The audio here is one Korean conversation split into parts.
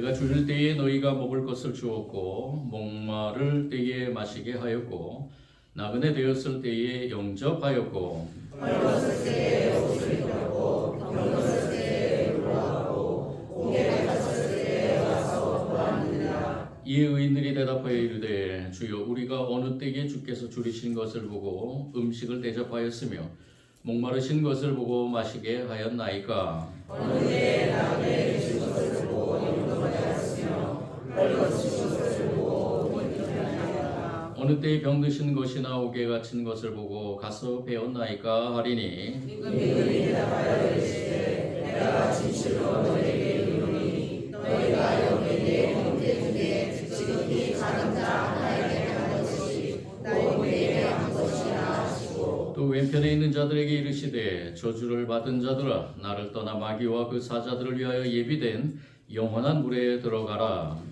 가 줄일 때에 너희가 먹을 것을 주었고 목마를 때에 마시게 하였고 나그네 되었을 때에 영접하였고 이에 의인들이 대답하여 이르되 주여 우리가 어느 때에 주께서 줄이신 것을 보고 음식을 대접하였으며 목마르신 것을 보고 마시게 하였나이까? 어느 때에 병드신 것이나 옥에 갇힌 것을 보고 가서 배웠나이까 하리니. 또 왼편에 있는 자들에게 이르시되 저주를 받은 자들아 나를 떠나 마귀와 그 사자들을 위하여 예비된 영원한 물에 들어가라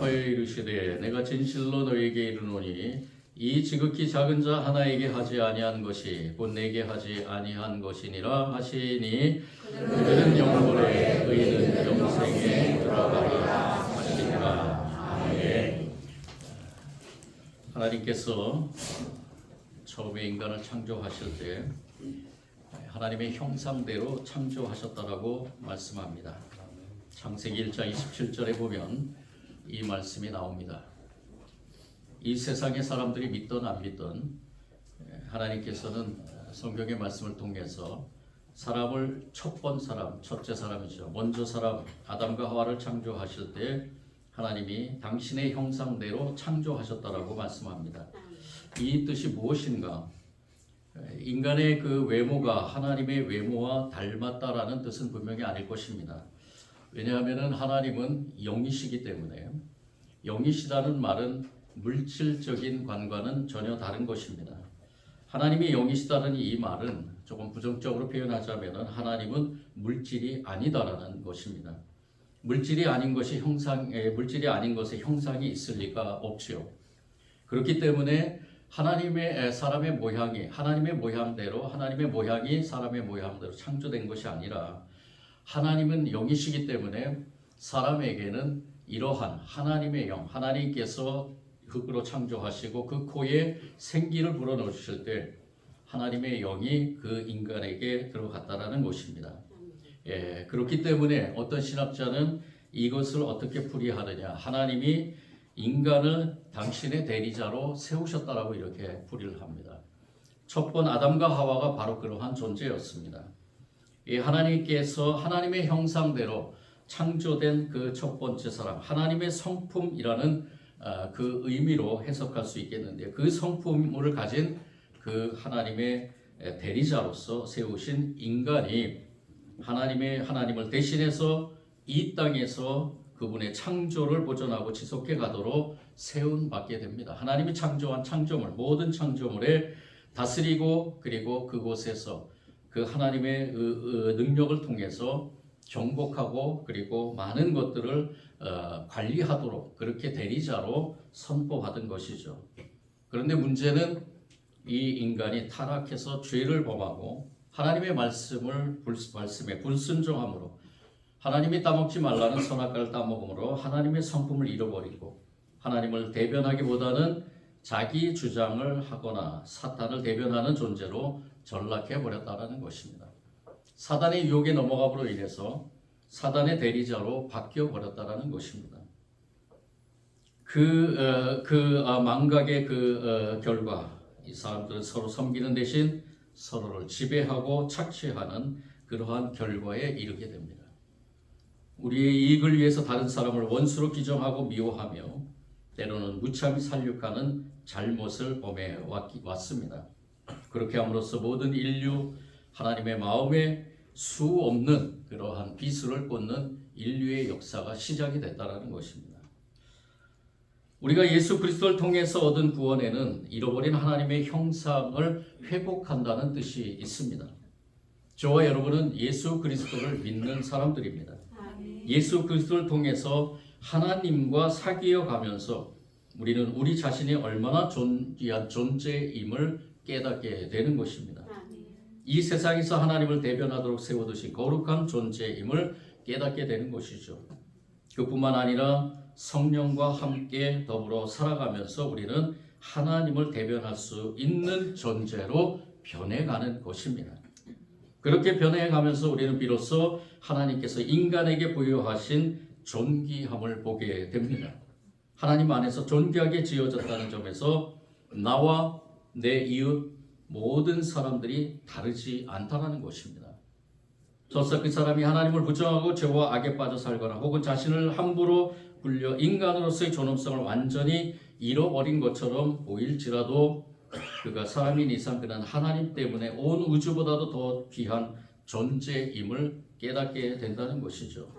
대답하여 이르시되 내가 진실로 너에게 이르노니 이 지극히 작은 자 하나에게 하지 아니한 것이 곧 내게 하지 아니한 것이니라 하시니 그들은 영혼에 의인은 영생에 들어가리라 하시니라 아멘 하나님께서 처음에 인간을 창조하실 때 하나님의 형상대로 창조하셨다라고 말씀합니다. 창세기 1장 27절에 보면 이 말씀이 나옵니다. 이 세상의 사람들이 믿던 안 믿던 하나님께서는 성경의 말씀을 통해서 사람을 첫 번 사람, 첫째 사람이죠. 먼저 사람 아담과 하와를 창조하실 때 하나님이 당신의 형상대로 창조하셨다라고 말씀합니다. 이 뜻이 무엇인가? 인간의 그 외모가 하나님의 외모와 닮았다라는 뜻은 분명히 아닐 것입니다. 왜냐하면 하나님은 영이시기 때문에 영이시다는 말은 물질적인 관과는 전혀 다른 것입니다. 하나님이 영이시다는 이 말은 조금 부정적으로 표현하자면 하나님은 물질이 아니다라는 것입니다. 물질이 아닌 것이 형상, 에, 물질이 아닌 것에 형상이 있을 리가 없지요. 그렇기 때문에 하나님의 에, 사람의 모양이 하나님의 모양대로 하나님의 모양이 사람의 모양대로 창조된 것이 아니라 하나님은 영이시기 때문에 사람에게는 이러한 하나님의 영, 하나님께서 흙으로 창조하시고 그 코에 생기를 불어넣으실 때 하나님의 영이 그 인간에게 들어갔다라는 것입니다. 예, 그렇기 때문에 어떤 신학자는 이것을 어떻게 풀이하느냐? 하나님이 인간을 당신의 대리자로 세우셨다라고 이렇게 풀이를 합니다. 첫 번 아담과 하와가 바로 그러한 존재였습니다. 이 하나님께서 하나님의 형상대로 창조된 그 첫 번째 사람, 하나님의 성품이라는 아, 그 의미로 해석할 수 있겠는데 그 성품을 가진 그 하나님의 대리자로서 세우신 인간이 하나님의 하나님을 대신해서 이 땅에서 그분의 창조를 보존하고 지속해 가도록 세운 받게 됩니다. 하나님이 창조한 창조물 모든 창조물에 다스리고 그리고 그곳에서 그 하나님의 능력을 통해서 정복하고 그리고 많은 것들을 어, 관리하도록 그렇게 대리자로 선포받은 것이죠. 그런데 문제는 이 인간이 타락해서 죄를 범하고 하나님의 말씀을 말씀에 불순종함으로 하나님이 따먹지 말라는 선악과를 따먹음으로 하나님의 성품을 잃어버리고 하나님을 대변하기보다는 자기 주장을 하거나 사탄을 대변하는 존재로 전락해 버렸다라는 것입니다. 사단의 유혹에 넘어감으로 인해서 사단의 대리자로 바뀌어 버렸다라는 것입니다. 그, 어, 그 아, 망각의 그 어, 결과 이 사람들은 서로 섬기는 대신 서로를 지배하고 착취하는 그러한 결과에 이르게 됩니다. 우리의 이익을 위해서 다른 사람을 원수로 규정하고 미워하며 때로는 무참히 살육하는 잘못을 범해 왔- 왔습니다. 그렇게 함으로써 모든 인류 하나님의 마음에 수 없는 그러한 비수를 꽂는 인류의 역사가 시작이 됐다라는 것입니다. 우리가 예수 그리스도를 통해서 얻은 구원에는 잃어버린 하나님의 형상을 회복한다는 뜻이 있습니다. 저와 여러분은 예수 그리스도를 믿는 사람들입니다. 예수 그리스도를 통해서 하나님과 사귀어 가면서 우리는 우리 자신이 얼마나 존귀한 존재임을 깨닫게 되는 것입니다. 이 세상에서 하나님을 대변하도록 세워두신 거룩한 존재임을 깨닫게 되는 것이죠. 그뿐만 아니라 성령과 함께 더불어 살아가면서 우리는 하나님을 대변할 수 있는 존재로 변해가는 것입니다. 그렇게 변해가면서 우리는 비로소 하나님께서 인간에게 부여하신 존귀함을 보게 됩니다. 하나님 안에서 존귀하게 지어졌다는 점에서 나와 내 이웃 모든 사람들이 다르지 않다는 것입니다. 설사 그 사람이 하나님을 부정하고 죄와 악에 빠져 살거나 혹은 자신을 함부로 굴려 인간으로서의 존엄성을 완전히 잃어버린 것처럼 보일지라도 그가 사람인 이상 그는 하나님 때문에 온 우주보다도 더 귀한 존재임을 깨닫게 된다는 것이죠.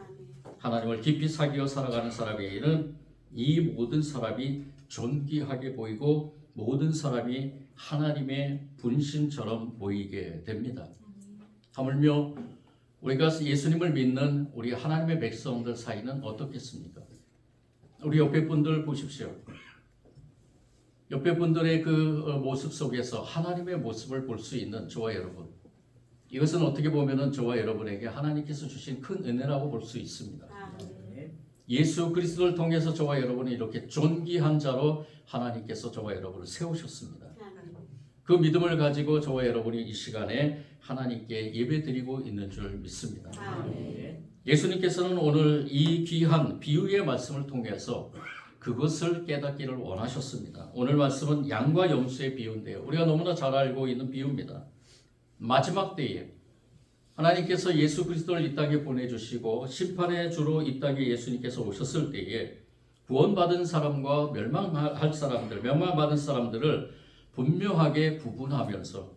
하나님을 깊이 사귀어 살아가는 사람에게는 이 모든 사람이 존귀하게 보이고 모든 사람이 하나님의 분신처럼 보이게 됩니다. 하물며 우리가 예수님을 믿는 우리 하나님의 백성들 사이는 어떻겠습니까? 우리 옆에 분들 보십시오. 옆에 분들의 그 어, 모습 속에서 하나님의 모습을 볼 수 있는 저와 여러분. 이것은 어떻게 보면은 저와 여러분에게 하나님께서 주신 큰 은혜라고 볼 수 있습니다. 예수 그리스도를 통해서 저와 여러분이 이렇게 존귀한 자로 하나님께서 저와 여러분을 세우셨습니다. 그 믿음을 가지고 저와 여러분이 이 시간에 하나님께 예배드리고 있는 줄 믿습니다. 예수님께서는 오늘 이 귀한 비유의 말씀을 통해서 그것을 깨닫기를 원하셨습니다. 오늘 말씀은 양과 염소의 비유인데요. 우리가 너무나 잘 알고 있는 비유입니다. 마지막 때에 하나님께서 예수 그리스도를 이 땅에 보내주시고 심판의 주로 이 땅에 예수님께서 오셨을 때에 구원받은 사람과 멸망할 사람들, 멸망받은 사람들을 분명하게 구분하면서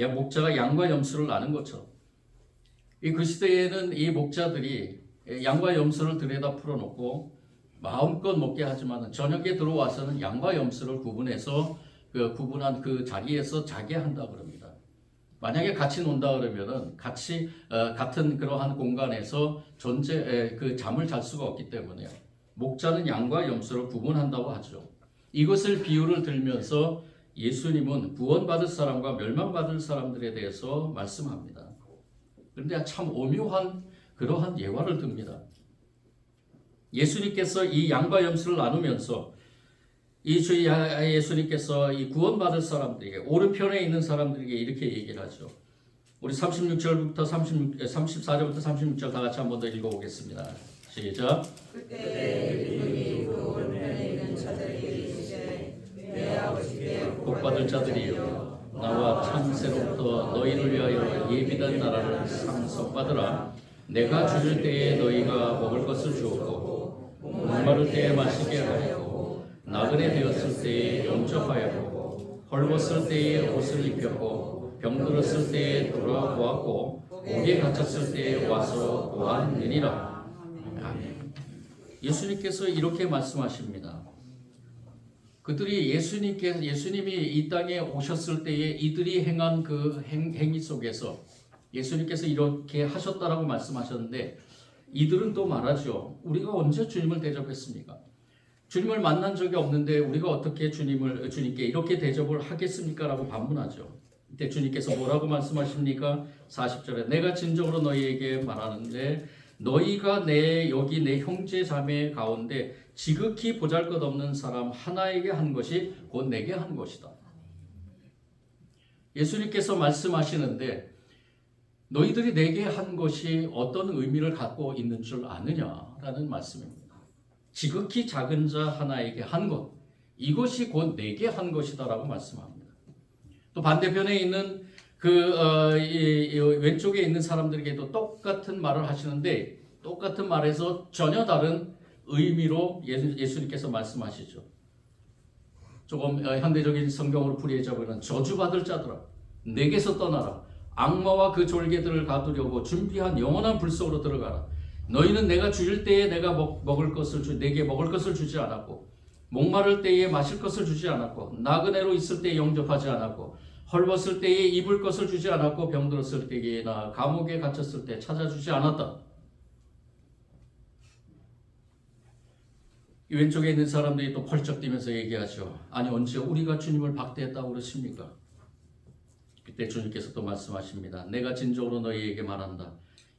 야 목자가 양과 염소를 아는 것처럼 이 그 시대에는 이 목자들이 양과 염소를 들여다 풀어놓고 마음껏 먹게 하지만 저녁에 들어와서는 양과 염소를 구분해서 그 구분한 그 자리에서 자게 한다 그럽니다. 만약에 같이 논다 그러면은 같이 어, 같은 그러한 공간에서 존재 에, 그 잠을 잘 수가 없기 때문에 목자는 양과 염소를 구분한다고 하죠. 이것을 비유를 들면서 예수님은 구원받을 사람과 멸망받을 사람들에 대해서 말씀합니다. 그런데 참 오묘한 그러한 예화를 듭니다. 예수님께서 이 양과 염소를 나누면서 이 주의 예수님께서 이 구원받을 사람들에게 오른편에 있는 사람들에게 이렇게 얘기를 하죠. 우리 36절부터 36, 34절부터 36절 다 같이 한번 더 읽어 보겠습니다. 시작. 복받을 자들이여 나와 창세로부터 너희를 위하여 예비된 나라를 상속받으라 내가 주실 때에 너희가 먹을 것을 주었고 목마를 때에 마시게 하였고 나그네 되었을 때에 영접하였고 헐벗을 때에 옷을 입혔고 병들었을 때에 돌아보았고 옥에 갇혔을 때에 와서 보았느니라 아멘. 예수님께서 이렇게 말씀하십니다. 그들이 예수님께 예수님이 이 땅에 오셨을 때에 이들이 행한 그 행, 행위 속에서 예수님께서 이렇게 하셨다라고 말씀하셨는데 이들은 또 말하죠. 우리가 언제 주님을 대접했습니까? 주님을 만난 적이 없는데 우리가 어떻게 주님을 주님께 이렇게 대접을 하겠습니까라고 반문하죠. 이때 주님께서 뭐라고 말씀하십니까? 40절에 내가 진정으로 너희에게 말하는데 너희가 내 여기 내 형제 자매 가운데 지극히 보잘것없는 사람 하나에게 한 것이 곧 내게 한 것이다. 예수님께서 말씀하시는데 너희들이 내게 한 것이 어떤 의미를 갖고 있는 줄 아느냐라는 말씀입니다. 지극히 작은 자 하나에게 한 것, 이것이 곧 내게 한 것이다라고 말씀합니다. 또 반대편에 있는 그 어, 이, 이 왼쪽에 있는 사람들에게도 똑같은 말을 하시는데 똑같은 말에서 전혀 다른 의미로 예수, 예수님께서 말씀하시죠. 조금 어, 현대적인 성경으로 풀이해져 보면 저주받을 자들아 내게서 떠나라 악마와 그 졸개들을 가두려고 준비한 영원한 불 속으로 들어가라 너희는 내가 주일 때에 내가 먹, 먹을 것을 주 내게 먹을 것을 주지 않았고 목마를 때에 마실 것을 주지 않았고 나그네로 있을 때에 영접하지 않았고 헐벗을 때에 입을 것을 주지 않았고 병들었을 때에나 감옥에 갇혔을 때 찾아주지 않았다. 이 왼쪽에 있는 사람들이 또 펄쩍 뛰면서 얘기하죠. 아니 언제 우리가 주님을 박대했다고 그러십니까? 그때 주님께서 또 말씀하십니다. 내가 진정으로 너희에게 말한다.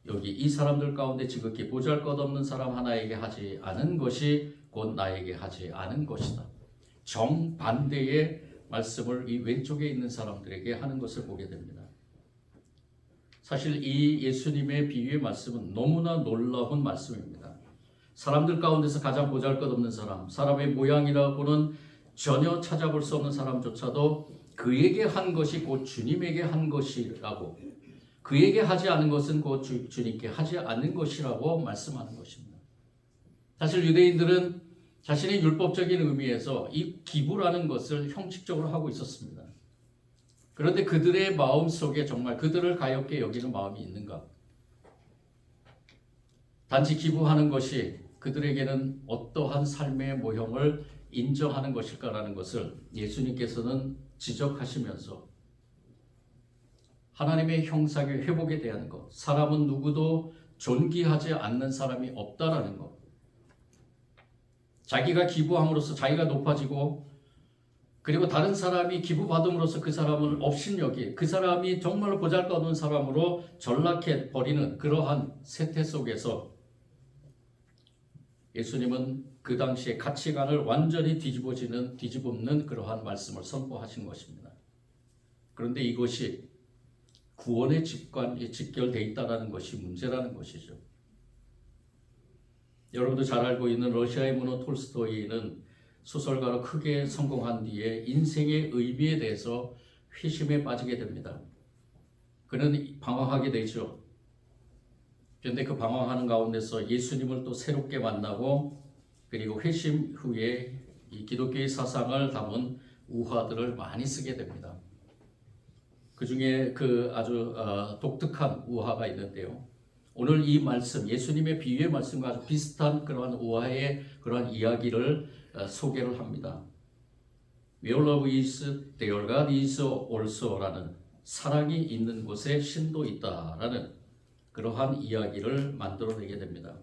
여기 이 사람들 가운데 지극히 보잘것없는 사람 하나에게 하지 않은 것이 곧 나에게 하지 않은 것이다. 정반대의 말씀을 이 왼쪽에 있는 사람들에게 하는 것을 보게 됩니다. 사실 이 예수님의 비유의 말씀은 너무나 놀라운 말씀입니다. 사람들 가운데서 가장 보잘것없는 사람, 사람의 모양이라고는 전혀 찾아볼 수 없는 사람조차도 그에게 한 것이 곧 주님에게 한 것이라고 그에게 하지 않은 것은 곧 주, 주님께 하지 않는 것이라고 말씀하는 것입니다. 사실 유대인들은 자신의 율법적인 의미에서 이 기부라는 것을 형식적으로 하고 있었습니다. 그런데 그들의 마음 속에 정말 그들을 가엽게 여기는 마음이 있는가? 단지 기부하는 것이 그들에게는 어떠한 삶의 모형을 인정하는 것일까라는 것을 예수님께서는 지적하시면서 하나님의 형상의 회복에 대한 것, 사람은 누구도 존귀하지 않는 사람이 없다라는 것, 자기가 기부함으로써 자기가 높아지고 그리고 다른 사람이 기부받음으로써 그 사람을 업신여기 그 사람이 정말로 보잘것없는 사람으로 전락해 버리는 그러한 세태 속에서 예수님은 그 당시의 가치관을 완전히 뒤집어지는 뒤집는 그러한 말씀을 선포하신 것입니다. 그런데 이것이 구원의 직관 직결돼 있다라는 것이 문제라는 것이죠. 여러분도 잘 알고 있는 러시아의 문호 톨스토이는 소설가로 크게 성공한 뒤에 인생의 의미에 대해서 회심에 빠지게 됩니다. 그는 방황하게 되죠. 그런데 그 방황하는 가운데서 예수님을 또 새롭게 만나고 그리고 회심 후에 이 기독교의 사상을 담은 우화들을 많이 쓰게 됩니다. 그 중에 그 아주 어, 독특한 우화가 있는데요. 오늘 이 말씀, 예수님의 비유의 말씀과 비슷한 그러한 우화의 그러한 이야기를 어, 소개를 합니다. Where love is, there God is also라는 사랑이 있는 곳에 신도 있다라는 그러한 이야기를 만들어내게 됩니다.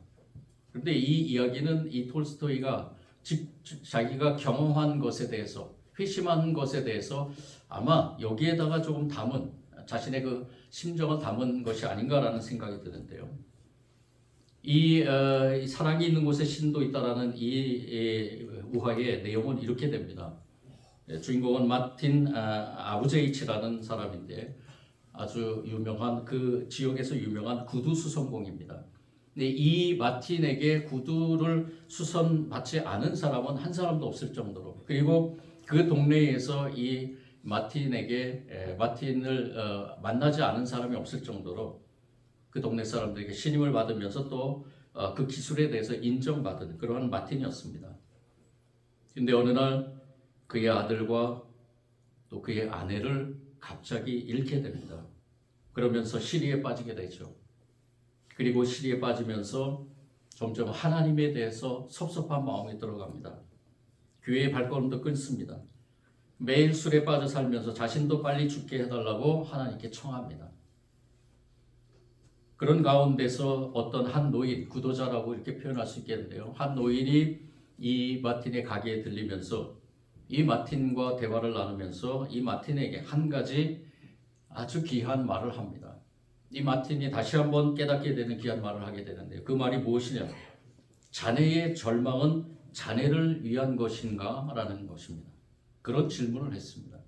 그런데 이 이야기는 이 톨스토이가 직, 자기가 경험한 것에 대해서 회심한 것에 대해서 아마 여기에다가 조금 담은 자신의 그 심정을 담은 것이 아닌가라는 생각이 드는데요. 이, 어, 이 사랑이 있는 곳에 신도 있다라는 이, 이 우화의 내용은 이렇게 됩니다. 예, 주인공은 마틴 아, 아부제이치라는 사람인데 아주 유명한 그 지역에서 유명한 구두 수선공입니다. 근데 이 마틴에게 구두를 수선 받지 않은 사람은 한 사람도 없을 정도로 그리고 그 동네에서 이 마틴에게 마틴을 어, 만나지 않은 사람이 없을 정도로 그 동네 사람들에게 신임을 받으면서 또그 어, 기술에 대해서 인정받은 그러한 마틴이었습니다. 근데 어느 날 그의 아들과 또 그의 아내를 갑자기 잃게 됩니다. 그러면서 시리에 빠지게 되죠. 그리고 시리에 빠지면서 점점 하나님에 대해서 섭섭한 마음이 들어갑니다. 교회의 발걸음도 끊습니다. 매일 술에 빠져 살면서 자신도 빨리 죽게 해달라고 하나님께 청합니다. 그런 가운데서 어떤 한 노인, 구도자라고 이렇게 표현할 수 있겠는데요. 한 노인이 이 마틴의 가게에 들리면서 이 마틴과 대화를 나누면서 이 마틴에게 한 가지 아주 귀한 말을 합니다. 이 마틴이 다시 한번 깨닫게 되는 귀한 말을 하게 되는데요. 그 말이 무엇이냐? 자네의 절망은 자네를 위한 것인가? 라는 것입니다. 그런 질문을 했습니다.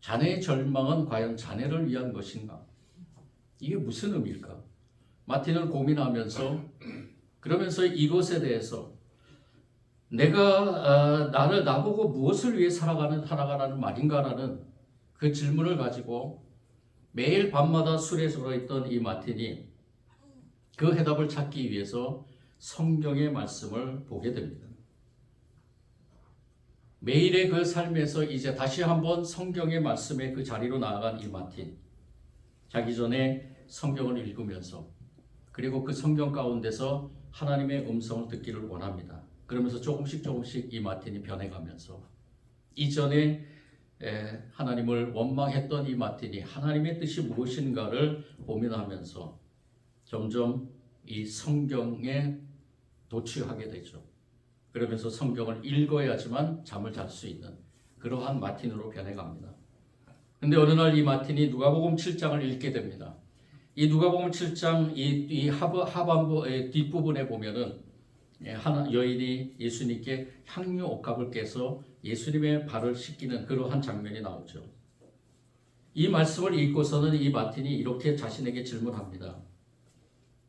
자네의 절망은 과연 자네를 위한 것인가? 이게 무슨 의미일까? 마틴은 고민하면서 그러면서 이것에 대해서 내가 아, 나를 나보고 무엇을 위해 살아가는 살아가라는 말인가라는 그 질문을 가지고 매일 밤마다 술에 들어 있던 이 마틴이 그 해답을 찾기 위해서 성경의 말씀을 보게 됩니다. 매일의 그 삶에서 이제 다시 한번 성경의 말씀의 그 자리로 나아간 이 마틴. 자기 전에 성경을 읽으면서 그리고 그 성경 가운데서 하나님의 음성을 듣기를 원합니다. 그러면서 조금씩 조금씩 이 마틴이 변해가면서 이전에 에, 하나님을 원망했던 이 마틴이 하나님의 뜻이 무엇인가를 고민하면서 점점 이 성경에 도취하게 되죠. 그러면서 성경을 읽어야지만 잠을 잘 수 있는 그러한 마틴으로 변해갑니다. 근데 어느 날 이 마틴이 누가복음 7장을 읽게 됩니다. 이 누가복음 7장 이, 이 하부, 하반부 의 뒷부분에 보면은 예, 하나 여인이 예수님께 향유 옥합을 깨서 예수님의 발을 씻기는 그러한 장면이 나오죠. 이 말씀을 읽고서는 이 마틴이 이렇게 자신에게 질문합니다.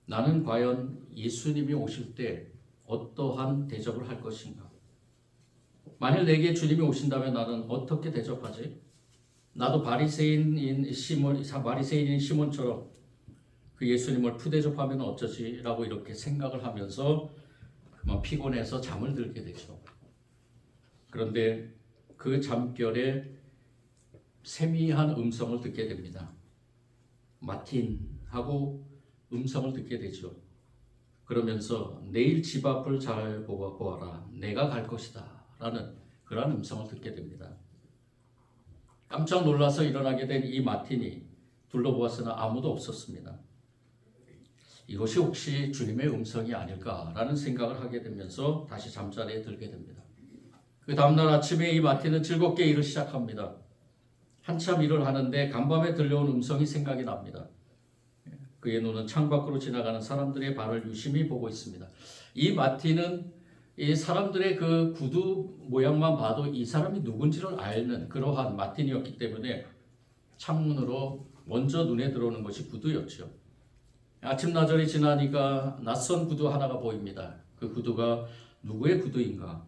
나는 과연 예수님이 오실 때 어떠한 대접을 할 것인가? 만일 내게 주님이 오신다면 나는 어떻게 대접하지? 나도 바리새인인 시몬, 바리새인인 시몬처럼 그 예수님을 푸대접하면 어쩌지? 라고 이렇게 생각을 하면서 그만 피곤해서 잠을 들게 되죠. 그런데 그 잠결에 세미한 음성을 듣게 됩니다. 마틴 하고 음성을 듣게 되죠. 그러면서 내일 집 앞을 잘 보아 보아라. 내가 갈 것이다. 라는 그러한 음성을 듣게 됩니다. 깜짝 놀라서 일어나게 된 이 마틴이 둘러보았으나 아무도 없었습니다. 이것이 혹시 주님의 음성이 아닐까라는 생각을 하게 되면서 다시 잠자리에 들게 됩니다. 그 다음날 아침에 이 마틴은 즐겁게 일을 시작합니다. 한참 일을 하는데 간밤에 들려온 음성이 생각이 납니다. 그의 눈은 창밖으로 지나가는 사람들의 발을 유심히 보고 있습니다. 이 마틴은 이 사람들의 그 구두 모양만 봐도 이 사람이 누군지를 알는 그러한 마틴이었기 때문에 창문으로 먼저 눈에 들어오는 것이 구두였죠. 아침 나절이 지나니까 낯선 구두 하나가 보입니다. 그 구두가 누구의 구두인가?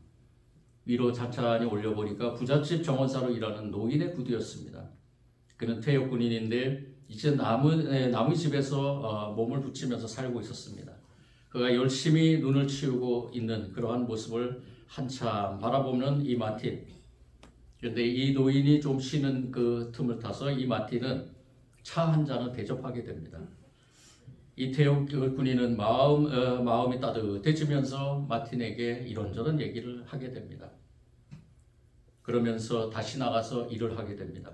위로 찬찬히 올려보니까 부잣집 정원사로 일하는 노인의 구두였습니다. 그는 퇴역 군인인데 이제 나무 나무 집에서 어, 몸을 붙이면서 살고 있었습니다. 그가 열심히 눈을 치우고 있는 그러한 모습을 한참 바라보는 이 마틴. 그런데 이 노인이 좀 쉬는 그 틈을 타서 이 마틴은 차 한 잔을 대접하게 됩니다. 이태용 군인은 마음 어, 마음이 따뜻해지면서 마틴에게 이런저런 얘기를 하게 됩니다. 그러면서 다시 나가서 일을 하게 됩니다.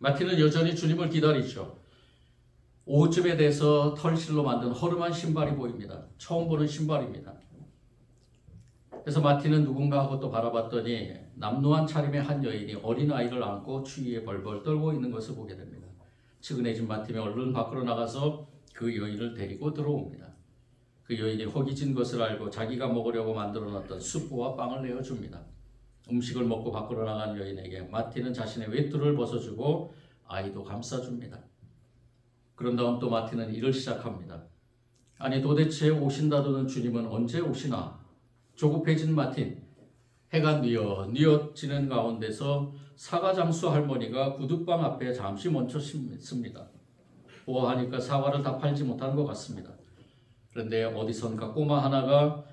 마틴은 여전히 주님을 기다리죠. 오후쯤에 돼서 털실로 만든 허름한 신발이 보입니다. 처음 보는 신발입니다. 그래서 마틴은 누군가 하고 또 바라봤더니 남루한 차림의 한 여인이 어린 아이를 안고 추위에 벌벌 떨고 있는 것을 보게 됩니다. 측은해진 마틴이 얼른 밖으로 나가서 그 여인을 데리고 들어옵니다. 그 여인이 허기진 것을 알고 자기가 먹으려고 만들어 놨던 수프와 빵을 내어줍니다. 음식을 먹고 밖으로 나간 여인에게 마틴은 자신의 외투를 벗어주고 아이도 감싸줍니다. 그런 다음 또 마틴은 일을 시작합니다. 아니 도대체 오신다더는 주님은 언제 오시나? 조급해진 마틴. 해가 뉘어 뉘어 지는 가운데서 사과장수 할머니가 구두방 앞에 잠시 멈춰 씁니다. 보아하니까 사과를 다 팔지 못한 것 같습니다. 그런데 어디선가 꼬마 하나가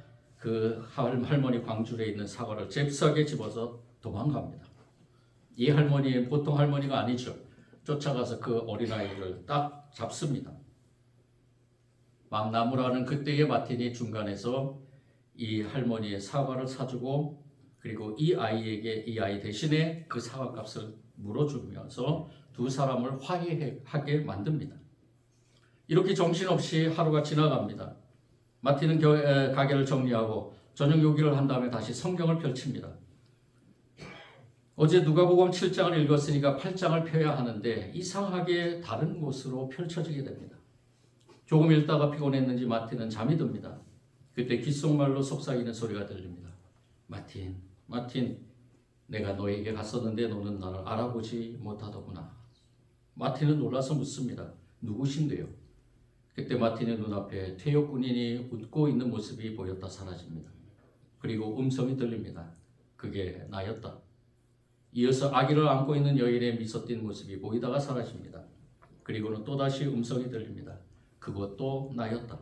그 할머니 광줄에 있는 사과를 잽싸게 집어서 도망갑니다. 이 할머니는 보통 할머니가 아니죠. 쫓아가서 그 어린아이를 딱 잡습니다. 막 나무라는 그때의 마틴이 중간에서 이 할머니의 사과를 사주고 그리고 이 아이에게 이 아이 대신에 그 사과 값을 물어주면서 두 사람을 화해하게 만듭니다. 이렇게 정신없이 하루가 지나갑니다. 마틴은 가게를 정리하고 저녁 요기를 한 다음에 다시 성경을 펼칩니다. 어제 누가복음 7장을 읽었으니까 8장을 펴야 하는데 이상하게 다른 곳으로 펼쳐지게 됩니다. 조금 읽다가 피곤했는지 마틴은 잠이 듭니다. 그때 귓속말로 속삭이는 소리가 들립니다. 마틴, 마틴, 내가 너에게 갔었는데 너는 나를 알아보지 못하더구나. 마틴은 놀라서 묻습니다. 누구신데요? 그때 마틴의 눈앞에 퇴역 군인이 웃고 있는 모습이 보였다 사라집니다. 그리고 음성이 들립니다. 그게 나였다. 이어서 아기를 안고 있는 여인의 미소 띈 모습이 보이다가 사라집니다. 그리고는 또다시 음성이 들립니다. 그것도 나였다.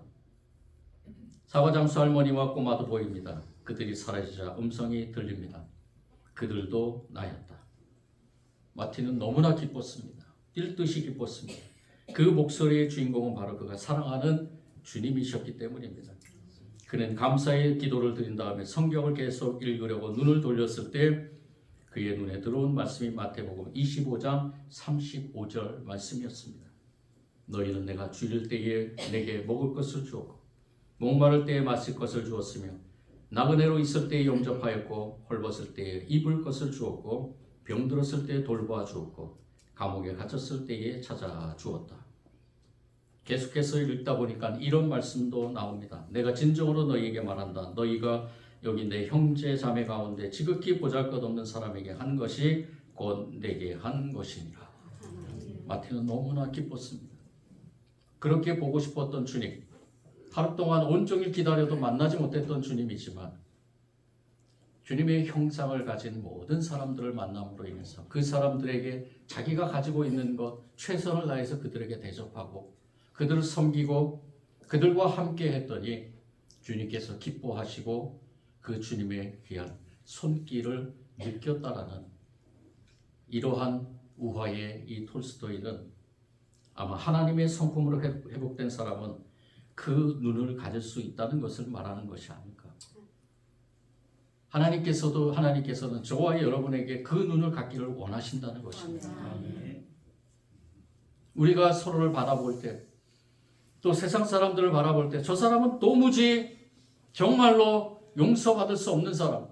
사과장수 할머니와 꼬마도 보입니다. 그들이 사라지자 음성이 들립니다. 그들도 나였다. 마틴은 너무나 기뻤습니다. 뛸 듯이 기뻤습니다. 그 목소리의 주인공은 바로 그가 사랑하는 주님이셨기 때문입니다. 그는 감사의 기도를 드린 다음에 성경을 계속 읽으려고 눈을 돌렸을 때 그의 눈에 들어온 말씀이 마태복음 25장 35절 말씀이었습니다. 너희는 내가 줄일 때에 내게 먹을 것을 주었고 목마를 때에 마실 것을 주었으며 나그네로 있을 때에 영접하였고 헐벗을 때에 입을 것을 주었고 병들었을 때에 돌보아 주었고 감옥에 갇혔을 때에 찾아 주었다. 계속해서 읽다 보니까 이런 말씀도 나옵니다. 내가 진정으로 너희에게 말한다. 너희가 여기 내 형제 자매 가운데 지극히 보잘것없는 사람에게 한 것이 곧 내게 한 것이니라. 마태는 너무나 기뻤습니다. 그렇게 보고 싶었던 주님, 하루 동안 온종일 기다려도 만나지 못했던 주님이지만 주님의 형상을 가진 모든 사람들을 만남으로 인해서 그 사람들에게 자기가 가지고 있는 것 최선을 다해서 그들에게 대접하고 그들을 섬기고 그들과 함께 했더니 주님께서 기뻐하시고 그 주님의 귀한 손길을 느꼈다라는 이러한 우화의 이 톨스토이는 아마 하나님의 성품으로 회복된 사람은 그 눈을 가질 수 있다는 것을 말하는 것이 아닐까. 하나님께서도 하나님께서는 저와 여러분에게 그 눈을 갖기를 원하신다는 것입니다. 우리가 서로를 바라볼 때, 또 세상 사람들을 바라볼 때, 저 사람은 도무지 정말로 용서받을 수 없는 사람,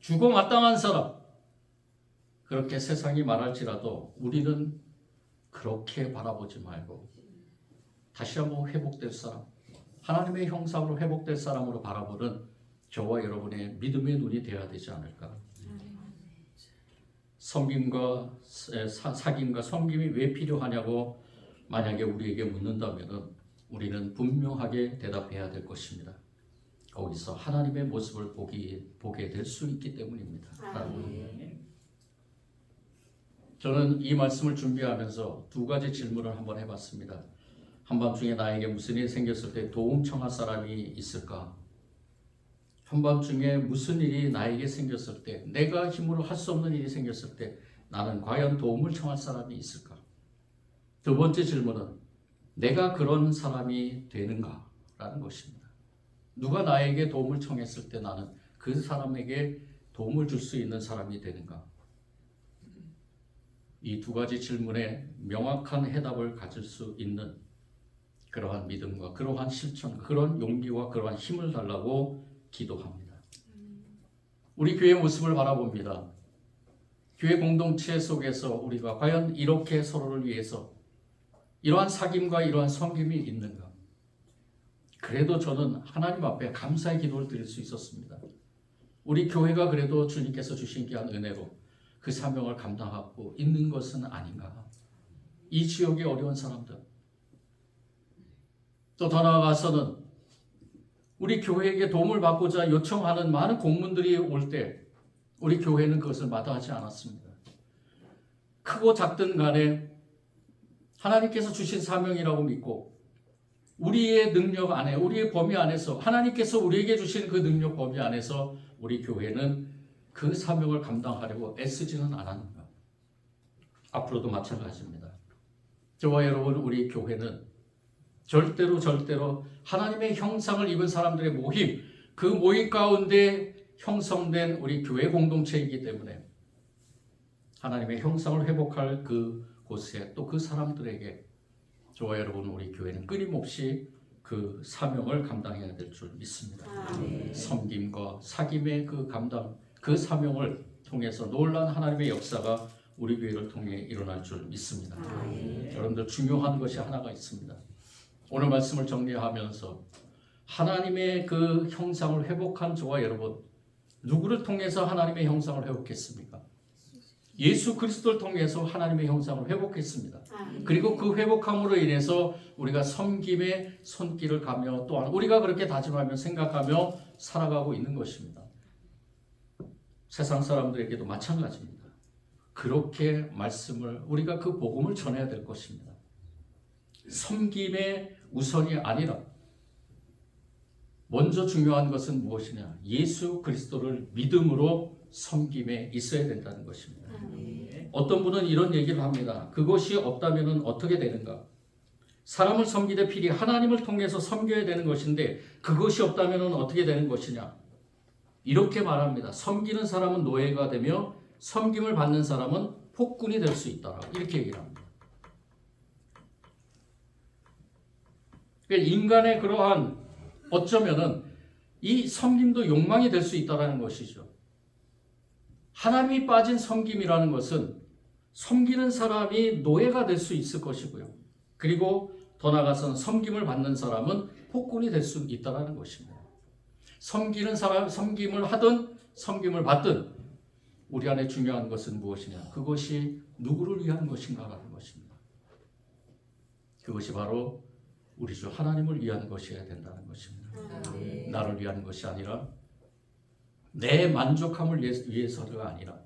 죽어 마땅한 사람, 그렇게 세상이 말할지라도 우리는 그렇게 바라보지 말고 다시 한번 회복될 사람, 하나님의 형상으로 회복될 사람으로 바라보는 저와 여러분의 믿음의 눈이 되어야 되지 않을까. 섬김과 사- 사귐과 섬김이 왜 필요하냐고 만약에 우리에게 묻는다면 우리는 분명하게 대답해야 될 것입니다. 거기서 하나님의 모습을 보기, 보게 될 수 있기 때문입니다. 저는 이 말씀을 준비하면서 두 가지 질문을 한번 해봤습니다. 한밤중에 나에게 무슨 일이 생겼을 때 도움 청할 사람이 있을까? 한밤중에 무슨 일이 나에게 생겼을 때 내가 힘으로 할 수 없는 일이 생겼을 때 나는 과연 도움을 청할 사람이 있을까? 두 번째 질문은 내가 그런 사람이 되는가? 라는 것입니다. 누가 나에게 도움을 청했을 때 나는 그 사람에게 도움을 줄 수 있는 사람이 되는가? 이 두 가지 질문에 명확한 해답을 가질 수 있는 그러한 믿음과 그러한 실천, 그런 용기와 그러한 힘을 달라고 기도합니다. 우리 교회 모습을 바라봅니다. 교회 공동체 속에서 우리가 과연 이렇게 서로를 위해서 이러한 사귐과 이러한 섬김이 있는가? 그래도 저는 하나님 앞에 감사의 기도를 드릴 수 있었습니다. 우리 교회가 그래도 주님께서 주신 귀한 은혜로 그 사명을 감당하고 있는 것은 아닌가? 이 지역의 어려운 사람들, 또 더 나아가서는 우리 교회에게 도움을 받고자 요청하는 많은 공문들이 올 때 우리 교회는 그것을 마다하지 않았습니다. 크고 작든 간에 하나님께서 주신 사명이라고 믿고 우리의 능력 안에 우리의 범위 안에서 하나님께서 우리에게 주신 그 능력 범위 안에서 우리 교회는 그 사명을 감당하려고 애쓰지는 않았는가. 앞으로도 마찬가지입니다. 저와 여러분 우리 교회는 절대로 절대로 하나님의 형상을 입은 사람들의 모임, 그 모임 가운데 형성된 우리 교회 공동체이기 때문에 하나님의 형상을 회복할 그 곳에 또 그 사람들에게 저와 여러분 우리 교회는 끊임없이 그 사명을 감당해야 될 줄 믿습니다. 섬김과 사김의 그 감당, 그 사명을 통해서 놀란 하나님의 역사가 우리 교회를 통해 일어날 줄 믿습니다. 여러분들 중요한 것이 하나가 있습니다. 오늘 말씀을 정리하면서 하나님의 그 형상을 회복한 저와 여러분 누구를 통해서 하나님의 형상을 회복했습니까? 예수 그리스도를 통해서 하나님의 형상을 회복했습니다. 그리고 그 회복함으로 인해서 우리가 섬김의 손길을 가며 또한 우리가 그렇게 다짐하며 생각하며 살아가고 있는 것입니다. 세상 사람들에게도 마찬가지입니다. 그렇게 말씀을 우리가 그 복음을 전해야 될 것입니다. 섬김의 우선이 아니라 먼저 중요한 것은 무엇이냐? 예수 그리스도를 믿음으로 섬김에 있어야 된다는 것입니다. 어떤 분은 이런 얘기를 합니다. 그것이 없다면 어떻게 되는가? 사람을 섬기되 필히 하나님을 통해서 섬겨야 되는 것인데 그것이 없다면 어떻게 되는 것이냐? 이렇게 말합니다. 섬기는 사람은 노예가 되며 섬김을 받는 사람은 폭군이 될 수 있다. 이렇게 얘기를 합니다. 그러니까 인간의 그러한 어쩌면은 이 섬김도 욕망이 될 수 있다라는 것이죠. 하나님이 빠진 섬김이라는 것은 섬기는 사람이 노예가 될 수 있을 것이고요. 그리고 더 나아가서는 섬김을 받는 사람은 폭군이 될 수 있다라는 것입니다. 섬기는 사람, 섬김을 하든 섬김을 받든 우리 안에 중요한 것은 무엇이냐? 그것이 누구를 위한 것인가라는 것입니다. 그것이 바로 우리 주 하나님을 위한 것이어야 된다는 것입니다. 나를 위한 것이 아니라 내 만족함을 위해서가 아니라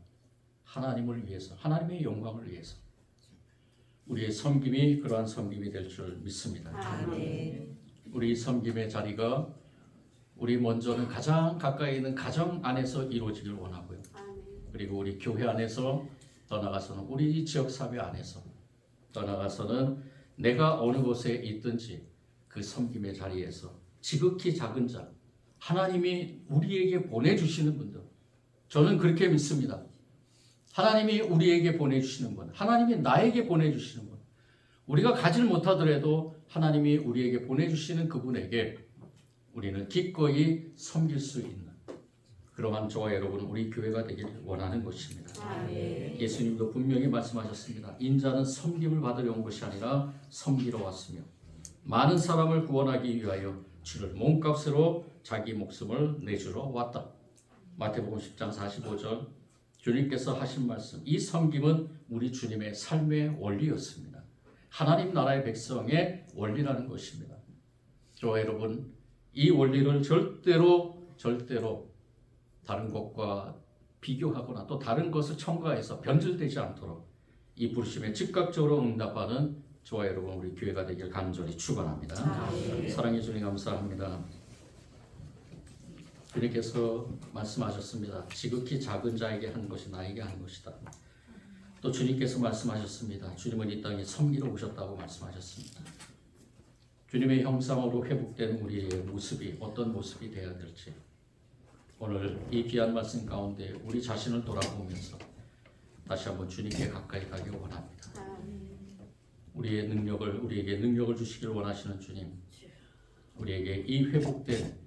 하나님을 위해서 하나님의 영광을 위해서 우리의 섬김이 그러한 섬김이 될 줄 믿습니다. 우리 섬김의 자리가 우리 먼저는 가장 가까이 있는 가정 안에서 이루어지길 원하고요. 그리고 우리 교회 안에서 떠나가서는 우리 지역 사회 안에서 떠나가서는 내가 어느 곳에 있든지 그 섬김의 자리에서 지극히 작은 자 하나님이 우리에게 보내주시는 분들 저는 그렇게 믿습니다. 하나님이 우리에게 보내주시는 분, 하나님이 나에게 보내주시는 분, 우리가 가질 못하더라도 하나님이 우리에게 보내주시는 그분에게 우리는 기꺼이 섬길 수 있는 그러한 저와 여러분 우리 교회가 되길 원하는 것입니다. 예수님도 분명히 말씀하셨습니다. 인자는 섬김을 받으려 온 것이 아니라 섬기러 왔으며 많은 사람을 구원하기 위하여 주를 몸값으로 자기 목숨을 내주러 왔다. 마태복음 10장 45절 주님께서 하신 말씀 이 섬김은 우리 주님의 삶의 원리였습니다. 하나님 나라의 백성의 원리라는 것입니다. 저와 여러분 이 원리를 절대로 절대로 다른 것과 비교하거나 또 다른 것을 첨가해서 변질되지 않도록 이 부르심에 즉각적으로 응답하는 저와 여러분 우리 교회가 되길 간절히 축원합니다. 사랑해 주님 감사합니다. 주님께서 말씀하셨습니다. 지극히 작은 자에게 한 것이 나에게 한 것이다. 또 주님께서 말씀하셨습니다. 주님은 이 땅에 섬기러 오셨다고 말씀하셨습니다. 주님의 형상으로 회복된 우리의 모습이 어떤 모습이 되어야 될지 오늘 이 귀한 말씀 가운데 우리 자신을 돌아보면서 다시 한번 주님께 가까이 가기 원합니다. 우리의 능력을 우리에게 능력을 주시길 원하시는 주님, 우리에게 이 회복된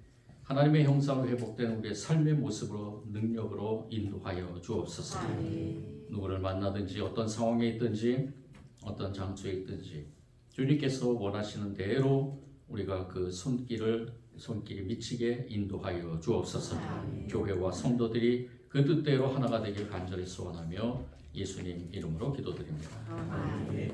하나님의 형상으로 회복된 우리의 삶의 모습으로 능력으로 인도하여 주옵소서. 누구를 만나든지 어떤 상황에 있든지 어떤 장소에 있든지 주님께서 원하시는 대로 우리가 그 손길을 손길이 미치게 인도하여 주옵소서. 교회와 성도들이 그 뜻대로 하나가 되길 간절히 소원하며 예수님 이름으로 기도드립니다. 아멘.